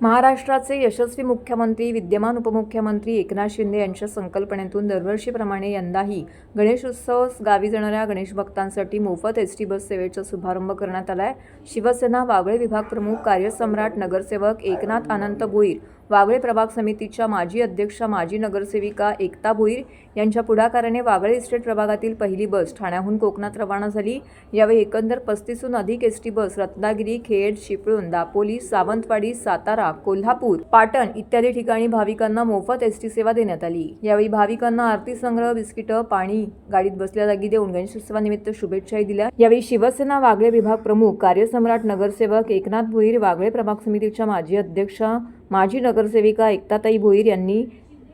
महाराष्ट्राचे यशस्वी मुख्यमंत्री विद्यमान उपमुख्यमंत्री एकनाथ शिंदे यांच्या संकल्पनेतून दरवर्षीप्रमाणे यंदाही गणेशोत्सव गावी जाणाऱ्या गणेश भक्तांसाठी मोफत एस टी बस सेवेचा शुभारंभ करण्यात आला आहे शिवसेना वागळे विभाग प्रमुख कार्यसम्राट नगरसेवक एकनाथ अनंत भोईर वागळे प्रभाग समितीच्या माजी अध्यक्षा माजी नगरसेविका एकता भोईर यांच्या पुढाकाराने वागळे इस्टेट प्रभागातील पहिली बस ठाण्याहून कोकणात रवाना झाली. यावेळी एकंदर पस्तीसहून अधिक S T bus Ratnagiri Khed Chiplun Dapoli Sawantwadi Satara Kolhapur Patan इत्यादी ठिकाणी भाविकांना मोफत एस टी सेवा देण्यात आली. यावेळी भाविकांना आरती संग्रह बिस्किटं पाणी गाडीत बसल्या जागी देऊन गणेशोत्सवानिमित्त शुभेच्छाही दिल्या. यावेळी शिवसेना वागळे विभाग प्रमुख कार्यसम्राट नगरसेवक एकनाथ भोईर वागळे प्रभाग समितीच्या माजी अध्यक्षा माजी नगरसेविका एकताताई भोईर यांनी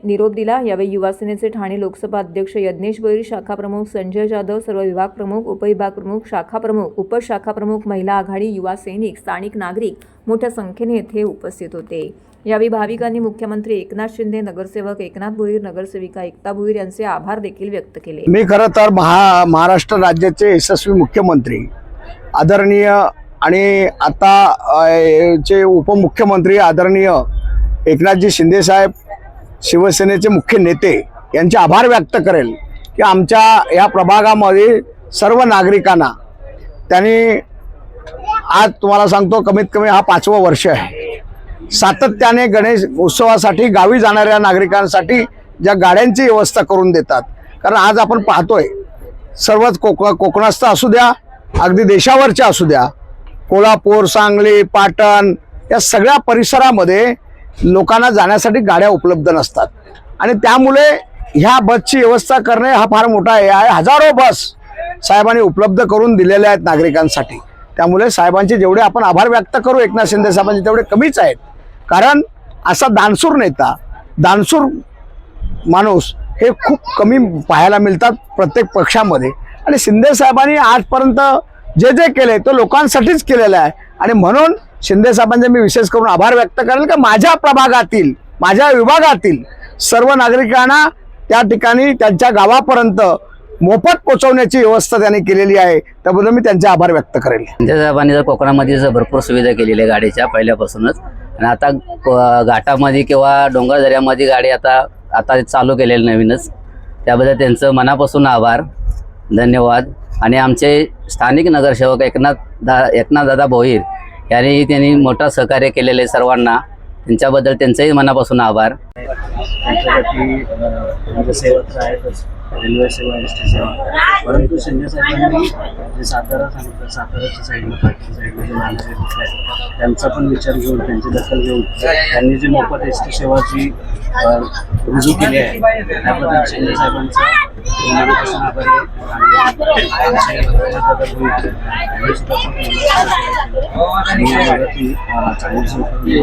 निरोप दिला. यावेळी युवासेनेचे ठाणे लोकसभा अध्यक्ष यज्ञेश भोईर शाखा प्रमुख संजय जाधव सर्व विभाग प्रमुख उपविभाग प्रमुख शाखा प्रमुख उपशाखा प्रमुख महिला आघाडी युवा सैनिक स्थानिक नागरिक मोठ्या संख्येने येथे उपस्थित होते. यावेळी भाविकांनी मुख्यमंत्री एकनाथ शिंदे नगरसेवक एकनाथ भोईर नगरसेविका एकता भोईर यांचे आभार देखील व्यक्त केले. मी खरं तर महा महाराष्ट्र राज्याचे यशस्वी मुख्यमंत्री आदरणीय आणि आता चे उपमुख्यमंत्री आदरणीय एकनाथजी शिंदेसाहेब शिवसेनेचे मुख्य नेते यांचे आभार व्यक्त करेल की आमच्या या प्रभागामध्ये सर्व नागरिकांना त्यांनी आज तुम्हाला सांगतो कमीत कमी हा पाचवं वर्ष आहे. सातत्याने गणेश उत्सवासाठी गावी जाणाऱ्या नागरिकांसाठी ज्या गाड्यांची व्यवस्था करून देतात. कारण आज आपण पाहतोय सर्वच कोक कोकणास्थ असू द्या अगदी देशावरच्या असू द्या कोल्हापूर सांगली पाटण या सगळ्या परिसरामध्ये लोकांना जाण्यासाठी गाड्या उपलब्ध नसतात. आणि त्यामुळे ह्या बसची व्यवस्था करणे हा फार मोठा हे आहे. हजारो बस साहेबांनी उपलब्ध करून दिलेल्या आहेत नागरिकांसाठी. त्यामुळे साहेबांचे जेवढे आपण आभार व्यक्त करू एकनाथ शिंदे साहेबांचे तेवढे कमीच आहेत. कारण असा दानसूर नेता दानसूर माणूस हे खूप कमी पाहायला मिळतात प्रत्येक पक्षामध्ये. आणि शिंदे साहेबांनी आजपर्यंत जे जे केले तो लोकांसाठीच केलेलं आहे. आणि म्हणून शिंदे साहेबांचे मी विशेष करून आभार व्यक्त करेल की माझ्या प्रभागातील माझ्या विभागातील सर्व नागरिकांना त्या ठिकाणी त्यांच्या गावापर्यंत मोफत पोहोचवण्याची व्यवस्था त्यांनी केलेली आहे. त्याबद्दल मी त्यांचे आभार व्यक्त करेल. शिंदे साहेबांनी जर कोकणामध्ये जर भरपूर सुविधा केलेली आहे गाडीच्या पहिल्यापासूनच. आणि आता घाटामध्ये किंवा डोंगरदऱ्यामध्ये गाडी आता आता चालू केलेली नवीनच. त्याबद्दल त्यांचं मनापासून आभार. धन्यवाद. आणि आमचे स्थानिक नगरसेवक एकनाथ दा एकनाथदादा भोईर यांनीही त्यांनी मोठं सहकार्य केलेलं आहे सर्वांना. त्यांच्याबद्दल त्यांचंही मनापासून आभार. रेल्वे सेवा एस टी सेवा. परंतु शिंदे साहेबांनी जे सातारा सांगितलं साताराच्या साईडला पाठच्या साईडला जे माणसं आहेत, त्यांचा पण विचार घेऊन त्यांची दखल घेऊन त्यांनी जी मोफत एस टी सेवाची अ, रुजू केली आहे त्याबद्दल शिंदे साहेबांचा मनापासून आभारी आहे. आणि चांगली